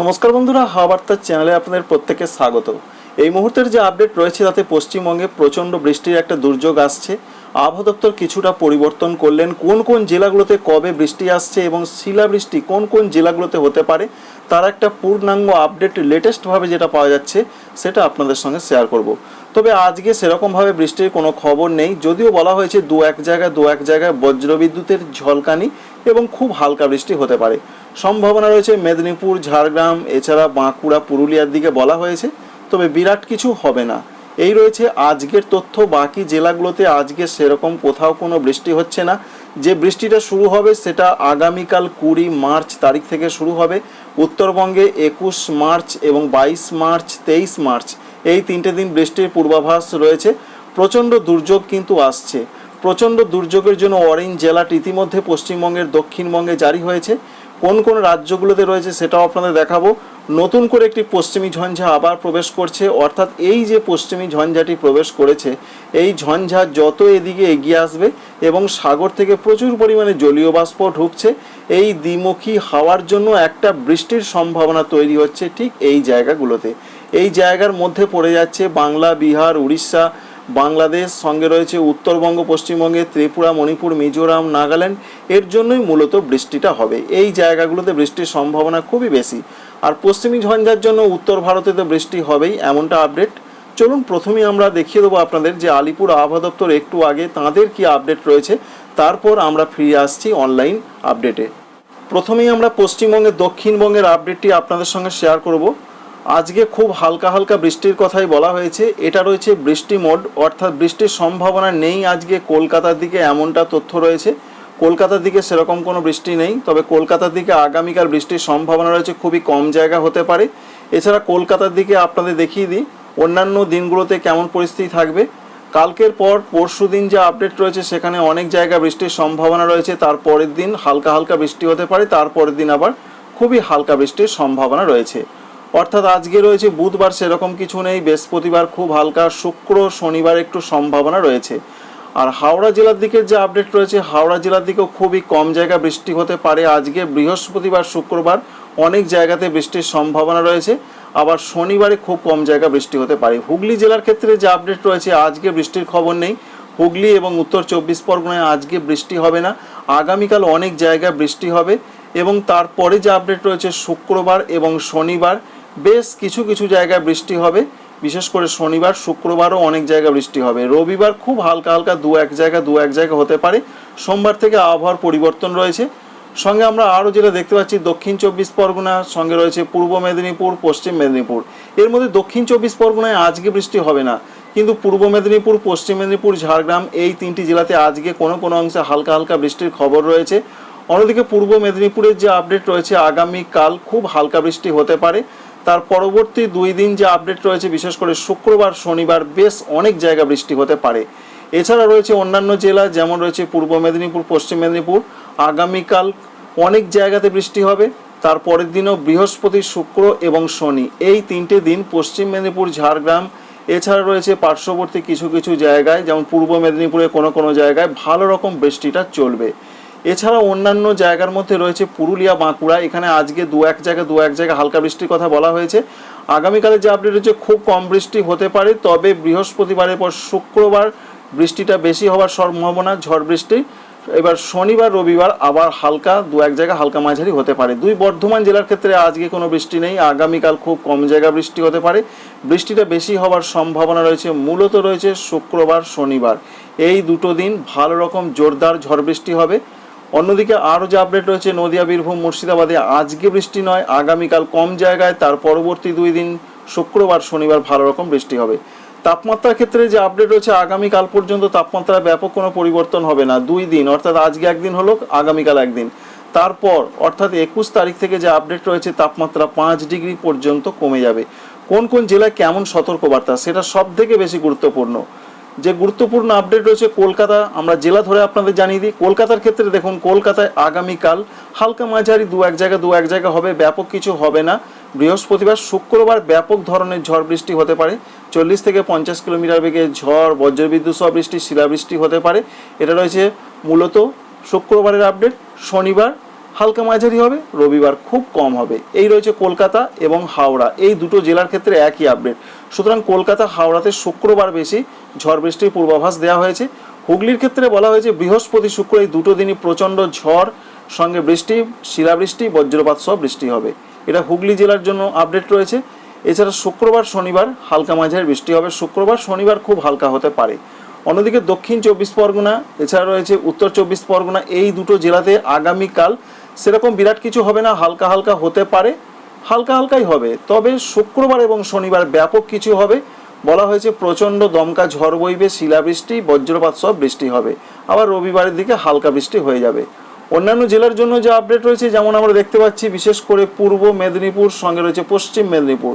নমস্কার বন্ধুরা হাওয়াবার্তার চ্যানেলে আপনাদের প্রত্যেকে স্বাগত। এই মুহূর্তের যে আপডেট রয়েছে, তাতে পশ্চিমবঙ্গে প্রচণ্ড বৃষ্টির একটা দুর্যোগ আসছে। আবহাওয়া দপ্তর কিছুটা পরিবর্তন করলেন। কোন কোন জেলাগুলোতে কবে বৃষ্টি আসছে এবং শিলাবৃষ্টি কোন কোন জেলাগুলোতে হতে পারে, তার একটা পূর্ণাঙ্গ আপডেট লেটেস্টভাবে যেটা পাওয়া যাচ্ছে, সেটা আপনাদের সঙ্গে শেয়ার করব। তবে আজকে সেরকমভাবে বৃষ্টির কোনো খবর নেই। যদিও বলা হয়েছে দু এক জায়গায়, দু এক জায়গায় বজ্রবিদ্যুতের ঝলকানি এবং খুব হালকা বৃষ্টি হতে পারে। সম্ভাবনা রয়েছে মেদিনীপুর, ঝাড়গ্রাম, এছাড়া বাঁকুড়া, পুরুলিয়ার দিকে বলা হয়েছে, তবে বিরাট কিছু হবে না। এই রয়েছে আজকের তথ্য। বাকি জেলাগুলোতে আজকে সেরকম কোথাও কোনো বৃষ্টি হচ্ছে না। যে বৃষ্টিটা শুরু হবে সেটা আগামীকাল কুড়ি মার্চ তারিখ থেকে শুরু হবে। উত্তরবঙ্গে একুশ মার্চ এবং বাইশ মার্চ, তেইশ মার্চ এই তিনটে দিন বৃষ্টির পূর্বাভাস রয়েছে। প্রচণ্ড দুর্যোগ কিন্তু আসছে। প্রচণ্ড দুর্যোগের জন্য অরেঞ্জ জেলাট ইতিমধ্যে পশ্চিমবঙ্গের দক্ষিণবঙ্গে জারি হয়েছে। কোন কোন রাজ্যগুলোতে রয়েছে সেটাও আপনাদের দেখাবো। নতুন করে একটি পশ্চিমী ঝঞ্ঝা আবার প্রবেশ করছে। অর্থাৎ এই যে পশ্চিমী ঝঞ্ঝাটি প্রবেশ করেছে, এই ঝঞ্ঝা যত এদিকে এগিয়ে আসবে এবং সাগর থেকে প্রচুর পরিমাণে জলীয় বাষ্প ঢুকছে এই দ্বিমুখী হাওয়ার জন্য একটা বৃষ্টির সম্ভাবনা তৈরি হচ্ছে ঠিক এই জায়গাগুলোতে। এই জায়গার মধ্যে পড়ে যাচ্ছে বাংলা, বিহার, উড়িষ্যা, বাংলাদেশ, সঙ্গে রয়েছে উত্তরবঙ্গ, পশ্চিমবঙ্গে ত্রিপুরা, মণিপুর, মিজোরাম, নাগাল্যান্ড। এর জন্যই মূলত বৃষ্টিটা হবে। এই জায়গাগুলোতে বৃষ্টির সম্ভাবনা খুবই বেশি। আর পশ্চিমী ঝঞ্ঝার জন্য উত্তর ভারতে তো বৃষ্টি হবেই এমনটা আপডেট চলুন প্রথমেই আমরা দেখিয়ে দেবো আপনাদের যে আলিপুর আবহাওয়া দপ্তর একটু আগে তাঁদের কি আপডেট রয়েছে। তারপর আমরা ফিরে আসছি অনলাইন আপডেটে প্রথমেই আমরা পশ্চিমবঙ্গের দক্ষিণবঙ্গের আপডেটটি আপনাদের সঙ্গে শেয়ার করব। আজকে খুব হালকা হালকা বৃষ্টির কথাই বলা হয়েছে। এটা রয়েছে বৃষ্টি মোড অর্থাৎ বৃষ্টির সম্ভাবনা নেই আজকে। কলকাতার দিকে এমনটা তথ্য রয়েছে। কলকাতার দিকে সেরকম কোনো বৃষ্টি নেই, তবে কলকাতার দিকে আগামীকাল বৃষ্টির সম্ভাবনা রয়েছে, খুবই কম জায়গা হতে পারে। এছাড়া কলকাতার দিকে আপনাদের দেখিয়ে দিই, অন্যান্য দিনগুলোতে কেমন পরিস্থিতি থাকবে। কালকের পর পরশু দিন যে আপডেট রয়েছে, সেখানে অনেক জায়গা বৃষ্টির সম্ভাবনা রয়েছে। তার পরের দিন হালকা হালকা বৃষ্টি হতে পারে তারপরের দিন আবার খুবই হালকা বৃষ্টির সম্ভাবনা রয়েছে। অর্থাৎ আজকে রয়েছে, বুধবার সেরকম কিছু নেই, বৃহস্পতিবার খুব হালকা, শুক্র, শনিবার একটু সম্ভাবনা রয়েছে। আর হাওড়া জেলার দিকের যে আপডেট রয়েছে, হাওড়া জেলার দিকেও খুবই কম জায়গা বৃষ্টি হতে পারে। আজকে বৃহস্পতিবার, শুক্রবার অনেক জায়গাতে বৃষ্টির সম্ভাবনা রয়েছে। আবার শনিবারে খুব কম জায়গা বৃষ্টি হতে পারে। হুগলি জেলার ক্ষেত্রে যে আপডেট রয়েছে, আজকে বৃষ্টির খবর নেই। হুগলি এবং উত্তর চব্বিশ পরগনায় আজকে বৃষ্টি হবে না। আগামীকাল অনেক জায়গায় বৃষ্টি হবে এবং তারপরে যে আপডেট রয়েছে, শুক্রবার এবং শনিবার, বেশ কিছু কিছু জায়গায় বৃষ্টি হবে। বিশেষ করে শনিবার, শুক্রবারও অনেক জায়গায় বৃষ্টি হবে। রবিবার খুব হালকা হালকা দু এক জায়গা দু এক জায়গা হতে পারে। সোমবার থেকে আবহাওয়ার পরিবর্তন রয়েছে। সঙ্গে আমরা আরও যেটা দেখতে পাচ্ছি, দক্ষিণ চব্বিশ পরগনা, সঙ্গে রয়েছে পূর্ব মেদিনীপুর, পশ্চিম মেদিনীপুর। এর মধ্যে দক্ষিণ চব্বিশ পরগনায় আজকে বৃষ্টি হবে না, কিন্তু পূর্ব মেদিনীপুর, পশ্চিম মেদিনীপুর, ঝাড়গ্রাম এই তিনটি জেলাতে আজকে কোনো কোনো অংশে হালকা হালকা বৃষ্টির খবর রয়েছে। অন্যদিকে পূর্ব মেদিনীপুরের যে আপডেট রয়েছে আগামীকাল খুব হালকা বৃষ্টি হতে পারে। তার পরবর্তী দুই দিন যে আপডেট রয়েছে, বিশেষ করে শুক্রবার, শনিবার, বেশ অনেক জায়গা বৃষ্টি হতে পারে। এছাড়া রয়েছে অন্যান্য জেলা, যেমন রয়েছে পূর্ব মেদিনীপুর, পশ্চিম মেদিনীপুর। আগামীকাল অনেক জায়গাতে বৃষ্টি হবে। তার পরের দিনও বৃহস্পতি, শুক্র এবং শনি। এই তিনটে দিন পশ্চিম মেদিনীপুর, ঝাড়গ্রাম, এছাড়া রয়েছে পার্শ্ববর্তী কিছু কিছু জায়গায়, যেমন পূর্ব মেদিনীপুরে কোনো কোনো জায়গায় ভালো রকম বৃষ্টিটা চলবে। এছাড়া অন্যান্য জায়গার মধ্যে রয়েছে পুরুলিয়া, বাঁকুড়া। এখানে আজকে দু এক জায়গায়, দু এক জায়গায় হালকা বৃষ্টির কথা বলা হয়েছে। আগামীকালে যে আপডেট হচ্ছে খুব কম বৃষ্টি হতে পারে। তবে বৃহস্পতিবারের পর শুক্রবার বৃষ্টিটা বেশি হওয়ার সম্ভাবনা, ঝড় বৃষ্টি। এবার শনিবার, রবিবার আবার হালকা, দু এক জায়গা হালকা মাঝারি হতে পারে। দুই বর্ধমান জেলার ক্ষেত্রে আজকে কোনো বৃষ্টি নেই। আগামীকাল খুব কম জায়গা বৃষ্টি হতে পারে। বৃষ্টিটা বেশি হওয়ার সম্ভাবনা রয়েছে। মূলত রয়েছে শুক্রবার, শনিবার। এই দুটো দিন ভালো রকম জোরদার ঝড় বৃষ্টি হবে। অন্যদিকে আরও যে আপডেট রয়েছে, নদিয়া, বীরভূম, মুর্শিদাবাদে আজকে বৃষ্টি নয়, আগামীকাল কম জায়গায়, তার পরবর্তী দুই দিন, শুক্রবার, শনিবার ভালো রকম বৃষ্টি হবে। তাপমাত্রার ক্ষেত্রে যে আপডেট রয়েছে আগামীকাল পর্যন্ত তাপমাত্রা ব্যাপক কোনো পরিবর্তন হবে না। দুই দিন, অর্থাৎ আজকে একদিন হলো, আগামীকাল একদিন। তারপর, অর্থাৎ একুশ তারিখ থেকে যে আপডেট রয়েছে, তাপমাত্রা পাঁচ ডিগ্রি পর্যন্ত কমে যাবে। কোন কোন জেলায় কেমন সতর্কবার্তা, সেটা সব থেকে বেশি গুরুত্বপূর্ণ। যে গুরুত্বপূর্ণ আপডেট রয়েছে কলকাতা, আমরা জেলা ধরে আপনাদের জানিয়ে দিই, কলকাতার ক্ষেত্রে দেখুন, কলকাতায় আগামীকাল হালকা মাঝারি দু এক জায়গা দু এক জায়গা হবে, ব্যাপক কিছু হবে না। বৃহস্পতিবার শুক্রবার ব্যাপক ধরনের ঝড় বৃষ্টি হতে পারে। চল্লিশ থেকে পঞ্চাশ কিলোমিটার বেগে ঝড়, বজ্রবিদ্যুৎ সহ বৃষ্টি, শিলাবৃষ্টি হতে পারে। এটা রয়েছে মূলত শুক্রবারের আপডেট। শনিবার হালকা মাঝারি হবে, রবিবার খুব কম হবে। এই রয়েছে কলকাতা এবং হাওড়া। এই দুটো জেলার ক্ষেত্রে একই আপডেট। সুতরাং কলকাতা, হাওড়াতে শুক্রবার বেশি ঝড় বৃষ্টির পূর্বাভাস দেওয়া হয়েছে। হুগলির ক্ষেত্রে বলা হয়েছে বৃহস্পতি শুক্র এই দুটো দিনই প্রচণ্ড ঝড়, সঙ্গে বৃষ্টি, শিলাবৃষ্টি, বজ্রপাত সহ বৃষ্টি হবে। এটা হুগলি জেলার জন্য আপডেট রয়েছে। এছাড়া শুক্রবার, শনিবার হালকা মাঝারি বৃষ্টি হবে। শুক্রবার, শনিবার খুব হালকা হতে পারে। অন্যদিকে দক্ষিণ চব্বিশ পরগনা, এছাড়া রয়েছে উত্তর চব্বিশ পরগনা, এই দুটো জেলাতে আগামীকাল সেরকম বিরাট কিছু হবে না, হালকা হালকা হতে পারে, হালকা হালকাই হবে। তবে শুক্রবার এবং শনিবার ব্যাপক কিছু হবে। বলা হয়েছে প্রচণ্ড দমকা ঝড় বইবে, শিলাবৃষ্টি, বজ্রপাত সব বৃষ্টি হবে। আবার রবিবারের দিকে হালকা বৃষ্টি হয়ে যাবে। অন্যান্য জেলার জন্য যে আপডেট রয়েছে, যেমন আমরা দেখতে পাচ্ছি, বিশেষ করে পূর্ব মেদিনীপুর, সঙ্গে রয়েছে পশ্চিম মেদিনীপুর।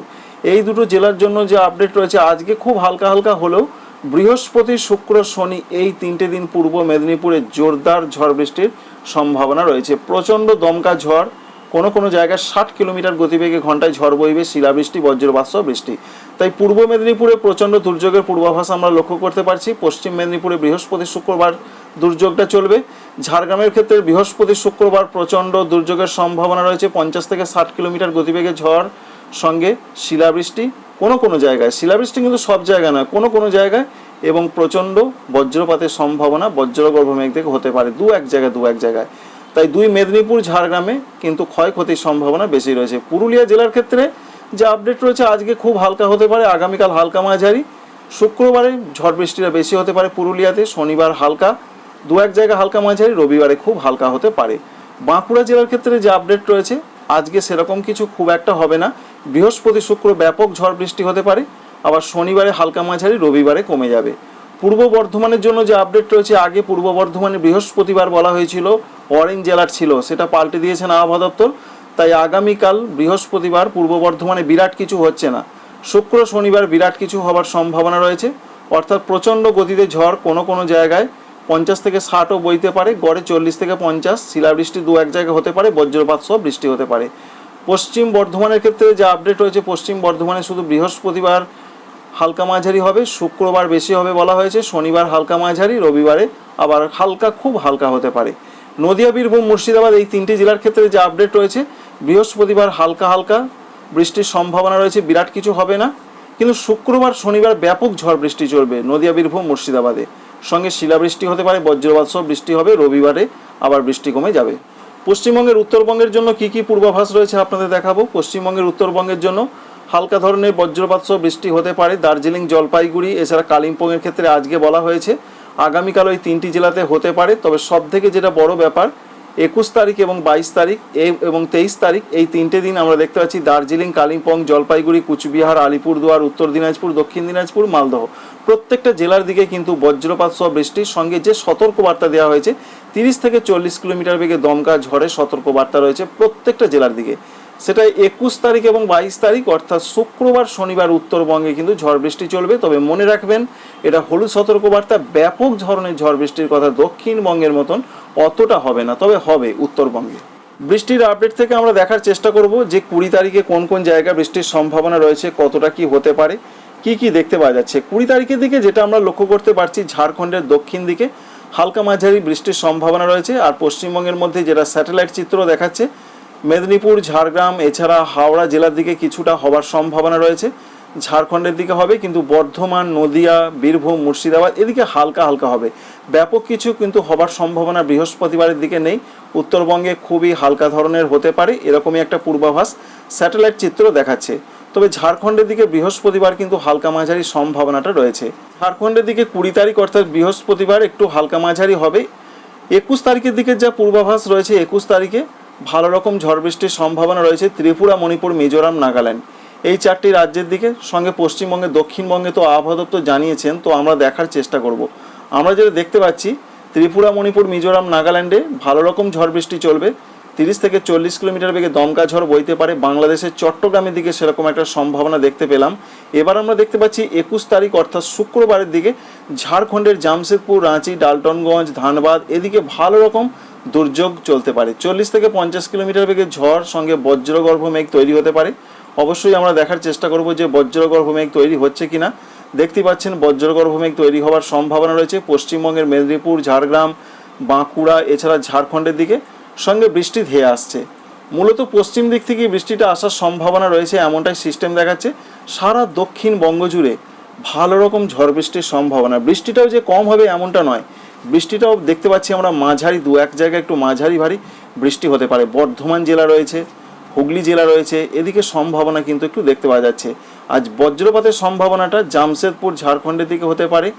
এই দুটো জেলার জন্য যে আপডেট রয়েছে, আজকে খুব হালকা হালকা হলেও বৃহস্পতি, শুক্র, শনি এই তিনটে দিন পূর্ব মেদিনীপুরে জোরদার ঝড় বৃষ্টির সম্ভাবনা রয়েছে। প্রচণ্ড দমকা ঝড়, কোনো কোনো জায়গায় ষাট কিলোমিটার গতিবেগে ঘন্টায় ঝড় বইবে, শিলাবৃষ্টি বজ্রপাত সহ বৃষ্টি। তাই পূর্ব মেদিনীপুরে প্রচণ্ড দুর্যোগের পূর্বাভাস আমরা লক্ষ্য করতে পারছি। পশ্চিম মেদিনীপুরে বৃহস্পতি, শুক্রবার দুর্যোগটা চলবে। ঝাড়গ্রামের ক্ষেত্রে বৃহস্পতি শুক্রবার প্রচণ্ড দুর্যোগের সম্ভাবনা রয়েছে। পঞ্চাশ থেকে ষাট কিলোমিটার গতিবেগে ঝড় সঙ্গে শিলাবৃষ্টি কোনো কোনো জায়গায়। শিলাবৃষ্টি কিন্তু সব জায়গায় নয়, কোনো কোনো জায়গায়। এবং প্রচণ্ড বজ্রপাতের সম্ভাবনা বজ্রগর্ভ মেঘ থেকে হতে পারে, দু এক জায়গায়, দু এক জায়গায়। তাই দুই মেদিনীপুর, ঝাড়গ্রামে কিন্তু ক্ষয়ক্ষতির সম্ভাবনা বেশি রয়েছে। পুরুলিয়া জেলার ক্ষেত্রে যে আপডেট রয়েছে, আজকে খুব হালকা হতে পারে, আগামীকাল হালকা মাঝারি। শুক্রবারে ঝড় বৃষ্টিটা বেশি হতে পারে পুরুলিয়াতে, শনিবার হালকা। দু এক জায়গায় হালকা মাঝারি, রবিবারে খুব হালকা হতে পারে। বাঁকুড়া জেলার ক্ষেত্রে যে আপডেট রয়েছে, আজকে সেরকম কিছু খুব একটা হবে না। বৃহস্পতি শুক্র ব্যাপক ঝড় বৃষ্টি হতে পারে, আবার শনিবারে হালকা মাঝারি, রবিবারে কমে যাবে। পূর্ব বর্ধমানের জন্য যে আপডেট রয়েছে, আগে পূর্ব বর্ধমানে বৃহস্পতিবার বলা হয়েছিল অরেঞ্জ জেলার ছিল, সেটা পাল্টে দিয়েছেন আবহাওয়া দপ্তর। তাই আগামীকাল বৃহস্পতিবার পূর্ব বর্ধমানে বিরাট কিছু হচ্ছে না। শুক্র, শনিবার বিরাট কিছু হবার সম্ভাবনা রয়েছে। অর্থাৎ প্রচণ্ড গতিতে ঝড় কোনো কোনো জায়গায় পঞ্চাশ থেকে ষাটও বইতে পারে, গড়ে চল্লিশ থেকে পঞ্চাশ, শিলাবৃষ্টি দু এক জায়গায় হতে পারে, বজ্রপাত সহ বৃষ্টি হতে পারে। পশ্চিম বর্ধমানের ক্ষেত্রে যে আপডেট রয়েছে, পশ্চিম বর্ধমানে শুধু বৃহস্পতিবার হালকা মাঝারি হবে, শুক্রবার বেশি হবে বলা হয়েছে, শনিবার হালকা মাঝারি, রবিবারে আবার হালকা, খুব হালকা হতে পারে। নদিয়া, বীরভূম, মুর্শিদাবাদ এই তিনটি জেলার ক্ষেত্রে যে আপডেট রয়েছে, বৃহস্পতিবার হালকা হালকা বৃষ্টির সম্ভাবনা রয়েছে, বিরাট কিছু হবে না, কিন্তু শুক্রবার, শনিবার ব্যাপক ঝড় বৃষ্টি চলবে, নদিয়া, বীরভূম, মুর্শিদাবাদে। সঙ্গে শিলাবৃষ্টি হতে পারে, বজ্রপাত সহ বৃষ্টি হবে, রবিবারে আবার বৃষ্টি কমে যাবে। পশ্চিমবঙ্গের উত্তরবঙ্গের জন্য কি কি পূর্বাভাস রয়েছে আপনাদের দেখাবো। পশ্চিমবঙ্গের উত্তরবঙ্গের জন্য হালকা ধরনের বজ্রপাত সহ বৃষ্টি হতে পারে, দার্জিলিং, জলপাইগুড়ি, এছাড়া কালিম্পংয়ের ক্ষেত্রে আজকে বলা হয়েছে, আগামীকাল ওই তিনটি জেলাতে হতে পারে। তবে সব থেকে যেটা বড় ব্যাপার একুশ তারিখ এবং বাইশ তারিখ এবং তেইশ তারিখ এই তিনটে দিন আমরা দেখতে পাচ্ছি দার্জিলিং, কালিম্পং, জলপাইগুড়ি, কুচবিহার, আলিপুরদুয়ার, উত্তর দিনাজপুর, দক্ষিণ দিনাজপুর, মালদহ। প্রত্যেকটা জেলার দিকে কিন্তু বজ্রপাত সহ বৃষ্টির সঙ্গে যে সতর্কবার্তা দেওয়া হয়েছে, তিরিশ থেকে চল্লিশ কিলোমিটার বেগে দমকা ঝড়ে সতর্কবার্তা রয়েছে প্রত্যেকটা জেলার দিকে। সেটা একুশ তারিখ এবং বাইশ তারিখ, অর্থাৎ শুক্রবার, শনিবার উত্তরবঙ্গে কিন্তু ঝড় বৃষ্টি চলবে। তবে মনে রাখবেন, এটা হলুদ সতর্কবার্তা, ব্যাপক ধরনের ঝড় বৃষ্টির কথা দক্ষিণবঙ্গের মতন অতটা হবে না, তবে হবে উত্তরবঙ্গে। বৃষ্টির আপডেট থেকে আমরা দেখার চেষ্টা করব যে কুড়ি তারিখে কোন কোন জায়গায় বৃষ্টির সম্ভাবনা রয়েছে, কতটা কি হতে পারে, কি কি দেখতে পাওয়া যাচ্ছে। কুড়ি তারিখের দিকে যেটা আমরা লক্ষ্য করতে পারছি, ঝাড়খণ্ডের দক্ষিণ দিকে হালকা মাঝারি বৃষ্টির সম্ভাবনা রয়েছে, আর পশ্চিমবঙ্গের মধ্যে যেটা স্যাটেলাইট চিত্র দেখাচ্ছে মেদিনীপুর, ঝাড়গ্রাম, এছাড়া হাওড়া জেলার দিকে কিছুটা হবার সম্ভাবনা রয়েছে। ঝাড়খণ্ডের দিকে হবে, কিন্তু বর্ধমান, নদিয়া, বীরভূম, মুর্শিদাবাদ এদিকে হালকা হালকা হবে। ব্যাপক কিছু কিন্তু হবার সম্ভাবনা বৃহস্পতিবারের দিকে নেই। উত্তরবঙ্গে খুবই হালকা ধরনের হতে পারে, এরকমই একটা পূর্বাভাস স্যাটেলাইট চিত্র দেখাচ্ছে। তবে ঝাড়খণ্ডের দিকে বৃহস্পতিবার কিন্তু হালকা মাঝারি সম্ভাবনাটা রয়েছে। ঝাড়খণ্ডের দিকে কুড়ি তারিখ অর্থাৎ বৃহস্পতিবার একটু হালকা মাঝারি হবে। একুশ তারিখের দিকে যা পূর্বাভাস রয়েছে, একুশ তারিখে ভালো রকম ঝড় বৃষ্টির সম্ভাবনা রয়েছে ত্রিপুরা, মণিপুর, মিজোরাম, নাগাল্যান্ড। এই চারটি রাজ্যের দিকে, সঙ্গে পশ্চিমবঙ্গে, দক্ষিণবঙ্গে তো আবহাওয়া দপ্তর জানিয়েছেন, তো আমরা দেখার চেষ্টা করব। আমরা যেটা দেখতে পাচ্ছি, ত্রিপুরা, মণিপুর, মিজোরাম, নাগাল্যান্ডে ভালো রকম ঝড় বৃষ্টি চলবে। তিরিশ থেকে চল্লিশ কিলোমিটার বেগে দমকা ঝড় বইতে পারে। বাংলাদেশের চট্টগ্রামের দিকে সেরকম একটা সম্ভাবনা দেখতে পেলাম। এবার আমরা দেখতে পাচ্ছি, একুশ তারিখ অর্থাৎ শুক্রবারের দিকে ঝাড়খণ্ডের জামশেদপুর, রাঁচি, ডালটনগঞ্জ, ধানবাদ, এদিকে ভালো রকম দুর্যোগ চলতে পারে। চল্লিশ থেকে পঞ্চাশ কিলোমিটার বেগে ঝড় সঙ্গে বজ্রগর্ভ মেঘ তৈরি হতে পারে। অবশ্যই আমরা দেখার চেষ্টা করব যে বজ্রগর্ভ মেঘ তৈরি হচ্ছে কিনা। দেখতে পাচ্ছেন বজ্রগর্ভ মেঘ তৈরি হওয়ার সম্ভাবনা রয়েছে। পশ্চিমবঙ্গের মেদিনীপুর, ঝাড়গ্রাম, বাঁকুড়া, এছাড়া ঝাড়খণ্ডের দিকে সঙ্গে বৃষ্টি ধেয়ে আসছে। মূলত পশ্চিম দিক থেকে বৃষ্টিটা আসার সম্ভাবনা রয়েছে এমনটাই সিস্টেম দেখাচ্ছে। সারা দক্ষিণ বঙ্গ জুড়ে ভালো রকম ঝড় বৃষ্টির সম্ভাবনা। বৃষ্টিটাও যে কম হবে এমনটা নয়। বৃষ্টিটাও দেখতে পাচ্ছি আমরা মাঝারি, দু এক জায়গায় একটু মাঝারি ভারী বৃষ্টি হতে পারে। বর্ধমান জেলা রয়েছে, হুগলি জেলা রয়েছে, এদিকে সম্ভাবনা কিন্তু একটু দেখতে পাওয়া যাচ্ছে। আজ বজ্রপাতের সম্ভাবনাটা জামশেদপুর, ঝাড়খণ্ডের দিকে হতে পারে,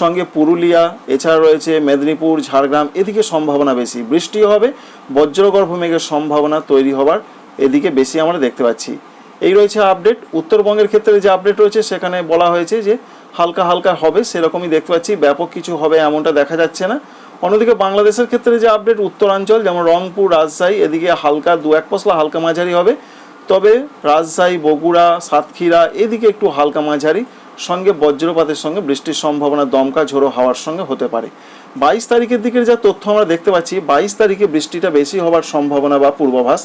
সঙ্গে পুরুলিয়া, এছাড়া রয়েছে মেদিনীপুর, ঝাড়গ্রাম, এদিকে সম্ভাবনা বেশি। বৃষ্টিও হবে, বজ্রগর্ভ মেঘের সম্ভাবনা তৈরি হবার এদিকে বেশি আমরা দেখতে পাচ্ছি। এই রয়েছে আপডেট উত্তরবঙ্গের ক্ষেত্রে যে আপডেট রয়েছে, সেখানে বলা হয়েছে যে হালকা হালকা হবে, সেরকমই দেখতে পাচ্ছি। ব্যাপক কিছু হবে এমনটা দেখা যাচ্ছে না। অন্যদিকে বাংলাদেশের ক্ষেত্রে যে আপডেট উত্তরাঞ্চল, যেমন রংপুর, রাজশাহী, এদিকে হালকা দু এক পশলা হালকা মাঝারি হবে। তবে রাজশাহী, বগুড়া, সাতক্ষীরা, এদিকে একটু হালকা মাঝারি। সঙ্গে বজ্রপাতের সঙ্গে বৃষ্টির সম্ভাবনা দমকা ঝোড়ো হাওয়ার সঙ্গে হতে পারে। বাইশ তারিখের দিকের যা তথ্য আমরা দেখতে পাচ্ছি, বাইশ তারিখে বৃষ্টিটা বেশি হওয়ার সম্ভাবনা বা পূর্বাভাস।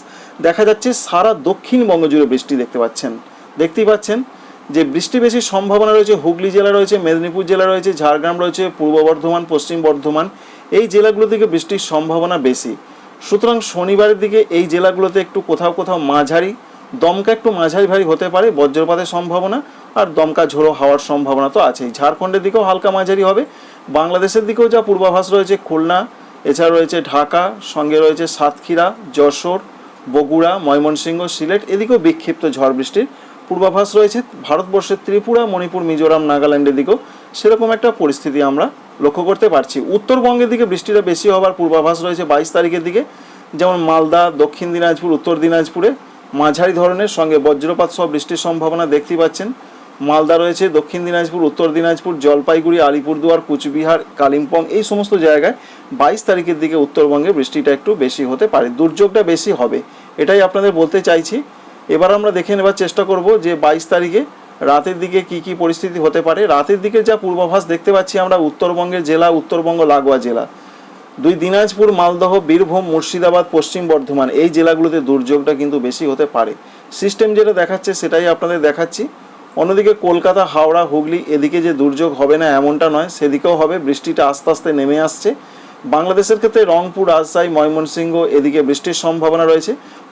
দেখা যাচ্ছে সারা দক্ষিণবঙ্গ জুড়ে বৃষ্টি দেখতে পাচ্ছেন। দেখতেই পাচ্ছেন যে বৃষ্টি বেশি সম্ভাবনা রয়েছে হুগলি জেলা রয়েছে, মেদিনীপুর জেলা রয়েছে, ঝাড়গ্রাম রয়েছে, পূর্ব বর্ধমান, পশ্চিম বর্ধমান। এই জেলাগুলো থেকে বৃষ্টির সম্ভাবনা বেশি। সুতরাং শনিবারের দিকে এই জেলাগুলোতে একটু কোথাও কোথাও মাঝারি, দমকা একটু মাঝারি ভারী হতে পারে, বজ্রপাতের সম্ভাবনা আর দমকা ঝোড়ো হওয়ার সম্ভাবনা তো আছেই। ঝাড়খণ্ডের দিকেও হালকা মাঝারি হবে। বাংলাদেশের দিকেও যা পূর্বাভাস রয়েছে, খুলনা, এছাড়া রয়েছে ঢাকা, সঙ্গে রয়েছে সাতক্ষীরা, যশোর, বগুড়া, ময়মনসিংহ, সিলেট, এদিকেও বিক্ষিপ্ত ঝড় বৃষ্টির পূর্বাভাস রয়েছে। ভারতবর্ষের ত্রিপুরা, মণিপুর, মিজোরাম, নাগাল্যান্ডের দিকেও সেরকম একটা পরিস্থিতি আমরা লক্ষ্য করতে পারছি। উত্তরবঙ্গের দিকে বৃষ্টিটা বেশি হওয়ার পূর্বাভাস রয়েছে বাইশ তারিখের দিকে। যেমন মালদা, দক্ষিণ দিনাজপুর, উত্তর দিনাজপুরে মাঝারি ধরনের, সঙ্গে বজ্রপাত সহ বৃষ্টির সম্ভাবনা দেখতে পাচ্ছেন। মালদা রয়েছে, দক্ষিণ দিনাজপুর, উত্তর দিনাজপুর, জলপাইগুড়ি, আলিপুরদুয়ার, কুচবিহার, কালিম্পং, এই সমস্ত জায়গায় বাইশ তারিখের দিকে উত্তরবঙ্গে বৃষ্টিটা একটু বেশি হতে পারে, দুর্যোগটা বেশি হবে, এটাই আপনাদের বলতে চাইছি। এবার আমরা দেখে নেবার চেষ্টা করব যে বাইশ তারিখে রাতের দিকে কি কি পরিস্থিতি হতে পারে। রাতের দিকে যা পূর্বাভাস দেখতে পাচ্ছি আমরা, উত্তরবঙ্গের জেলা, উত্তরবঙ্গ লাগোয়া জেলা। দুই দিনাজপুর, মালদহ, বীরভূম, মুর্শিদাবাদ, পশ্চিম বর্ধমান, এই জেলাগুলোতে দুর্যোগটা কিন্তু বেশি হতে পারে। সিস্টেম যেটা দেখাচ্ছে সেটাই আপনাদের দেখাচ্ছি। অন্যদিকে কলকাতা, হাওড়া, হুগলি এদিকে যে দুর্যোগ হবে না এমনটা নয়, সেদিকেও হবে। বৃষ্টিটা আস্তে আস্তে নেমে আসছে। বাংলাদেশের ক্ষেত্রে রংপুর, রাজশাহী, ময়মনসিংহ এদিকে বৃষ্টির সম্ভাবনা রয়েছে।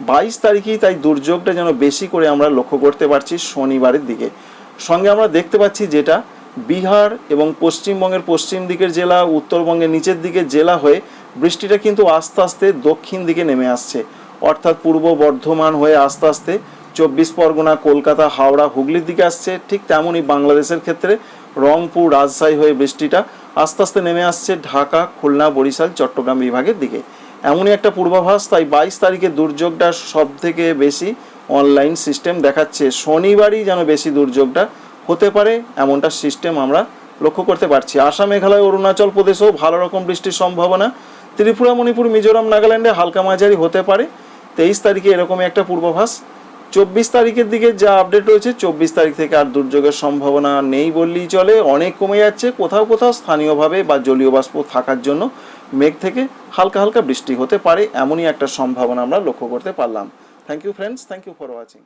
বাইশ তারিখেই তাই দুর্যোগটা যেন বেশি করে আমরা লক্ষ্য করতে পারছি শনিবারের দিকে। সঙ্গে আমরা দেখতে পাচ্ছি যেটা, বিহার এবং পশ্চিমবঙ্গের পশ্চিম দিকের জেলা, উত্তরবঙ্গের নিচের দিকে জেলা হয়ে বৃষ্টিটা কিন্তু আস্তে আস্তে দক্ষিণ দিকে নেমে আসছে। অর্থাৎ পূর্ব বর্ধমান হয়ে আস্তে আস্তে চব্বিশ পরগনা, কলকাতা, হাওড়া, হুগলির দিকে আসছে। ঠিক তেমনই বাংলাদেশের ক্ষেত্রে রংপুর, রাজশাহী হয়ে বৃষ্টিটা আস্তে আস্তে নেমে আসছে ঢাকা, খুলনা, বরিশাল, চট্টগ্রাম বিভাগের দিকে। এমনই একটা পূর্বাভাস, তাই বাইশ তারিখে দুর্যোগটা সব থেকে বেশি অনলাইন সিস্টেম দেখাচ্ছে। শনিবারই যেন বেশি দুর্যোগটা হতে পারে, এমনটা সিস্টেম আমরা লক্ষ্য করতে পারছি। আসাম, মেঘালয়, অরুণাচল প্রদেশেও ভালো রকম বৃষ্টির সম্ভাবনা। ত্রিপুরা, মণিপুর, মিজোরাম, নাগাল্যান্ডে হালকা মাঝারি হতে পারে। তেইশ তারিখে এরকমই একটা পূর্বাভাস চব্বিশ তারিখের দিকে যা আপডেট রয়েছে, চব্বিশ তারিখ থেকে আর দুর্যোগের সম্ভাবনা নেই বললেই চলে। অনেক কমে যাচ্ছে, কোথাও কোথাও স্থানীয়ভাবে বা জলীয় বাষ্প থাকার জন্য মেঘ থেকে হালকা হালকা বৃষ্টি হতে পারে, এমনই একটা সম্ভাবনা আমরা লক্ষ্য করতে পারলাম। Thank you friends thank you for watching